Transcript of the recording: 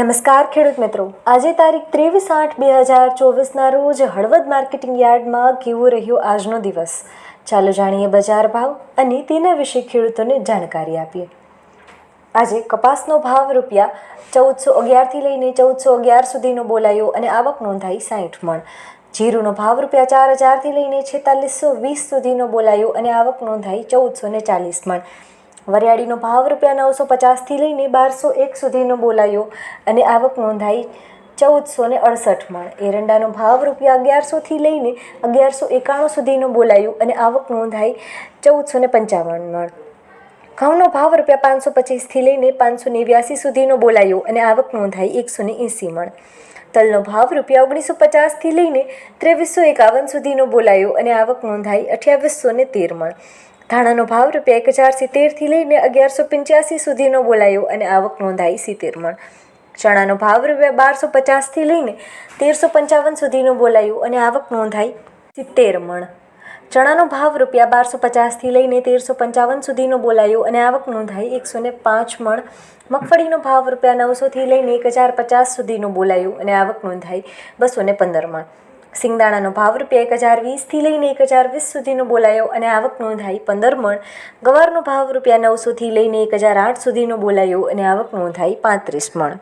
નમસ્કાર ખેડૂત મિત્રો. આજે તારીખ ત્રેવીસ આઠ બે હજાર ચોવીસના રોજ હળવદ માર્કેટિંગ યાર્ડમાં કેવો રહ્યો આજનો દિવસ? ચાલો જાણીએ બજાર ભાવ અને તેના વિશે ખેડૂતોને જાણકારી આપીએ. આજે કપાસનો ભાવ રૂપિયા ચૌદસો અગિયારથી લઈને ચૌદસો અગિયાર સુધીનો બોલાયો અને આવક નોંધાઈ સાઠ મણ. જીરુનો ભાવ રૂપિયા ચાર હજારથી લઈને છેતાલીસો વીસ સુધીનો બોલાયો અને આવક નોંધાઈ ચૌદસો ને ચાલીસ મણ. વરિયાળીનો ભાવ રૂપિયા નવસો પચાસથી લઈને બારસો એક સુધીનો બોલાયો અને આવક નોંધાઈ ચૌદસો ને અડસઠ મણ. એરંડાનો ભાવ રૂપિયા અગિયારસોથી લઈને અગિયારસો એકાણું સુધીનો બોલાયો અને આવક નોંધાઈ ચૌદસો ને પંચાવન મણ. ઘઉંનો ભાવ રૂપિયા પાંચસો પચીસથી લઈને પાંચસો નેવ્યાસી સુધીનો બોલાયો અને આવક નોંધાઈ એકસો ને એંસી મણ. તલનો ભાવ રૂપિયા ઓગણીસો પચાસથી લઈને ત્રેવીસો એકાવન સુધીનો બોલાયો અને આવક નોંધાઈ અઠ્યાવીસો ને તેર મણ. ધાણાનો ભાવ રૂપિયા એક હજાર સિત્તેરથી લઈને અગિયારસો પંચ્યાસી સુધીનો બોલાયો અને આવક નોંધાઈ સિત્તેર મણ. ચણાનો ભાવ રૂપિયા બારસો પચાસથી લઈને તેરસો પંચાવન સુધીનો બોલાયો અને આવક નોંધાઈ સિત્તેર મણ. ચણાનો ભાવ રૂપિયા બારસો પચાસથી લઈને તેરસો પંચાવન સુધીનો બોલાયો અને આવક નોંધાઈ એકસો ને પાંચ મણ. મગફળીનો ભાવ રૂપિયા નવસોથી લઈને એક હજાર પચાસ સુધીનો બોલાયો અને આવક નોંધાઈ બસો ને પંદર મણ. સિંગદાણાનો ભાવ રૂપિયા એક હજાર વીસથી લઈને એક હજાર વીસ સુધીનો બોલાયો અને આવક નોંધાઈ પંદર મણ. ગવારનો ભાવ રૂપિયા નવસોથી લઈને એક હજાર આઠ સુધીનો બોલાયો અને આવક નોંધાઈ પાંત્રીસ મણ.